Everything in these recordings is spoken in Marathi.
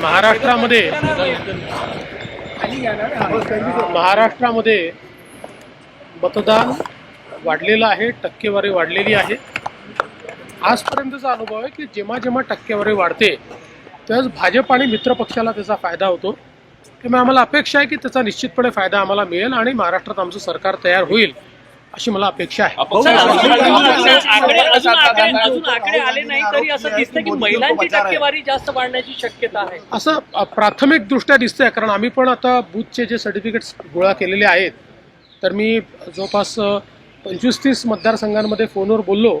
महाराष्ट्रामध्ये महाराष्ट्रामध्ये मतदान वाढलेलं आहे टक्केवारी वाढलेली आहे. आजपर्यंतचा अनुभव आहे की जेव्हा जेव्हा टक्केवारी वाढते त्यावेळेस भाजप आणि मित्र पक्षाला त्याचा फायदा होतो. त्यामुळे आम्हाला अपेक्षा आहे की त्याचा निश्चितपणे फायदा आम्हाला मिळेल आणि महाराष्ट्रात आमचं सरकार तयार होईल. अशी मला अपेक्षा आहे. सर, अजून- अजून आकडे अजून आकडे अजून आकडे आले नाही तरी असं दिसतं की महिलांची टक्केवारी जास्त वाढण्याची शक्यता आहे. असं अ, प्राथमिक दृष्ट्या दिसतंय कारण आम्ही पण आता बूथचे जे सर्टिफिकेट्स गोळा केलेले आहेत तर मी जवळपास पंचवीस तीस मतदारसंघांमध्ये फोनवर बोललो.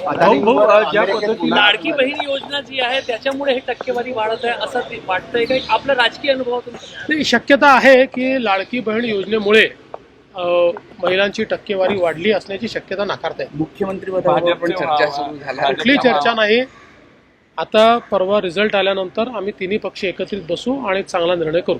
लाडकी बहीण योजना जी आहे त्याच्यामुळे हे टक्केवारी वाढत आहे असं ते वाटतंय काही आपला राजकीय अनुभवातून नाही शक्यता आहे की लाडकी बहीण योजनेमुळे महिलांची टक्केवारी वाढली असण्याची शक्यता नाकारता मुख्यमंत्री पण चर्चा सुरू झाल्या कुठली चर्चा नाही. आता परवा रिझल्ट आल्यानंतर आम्ही तिन्ही पक्ष एकत्रित बसू आणि चांगला निर्णय करू.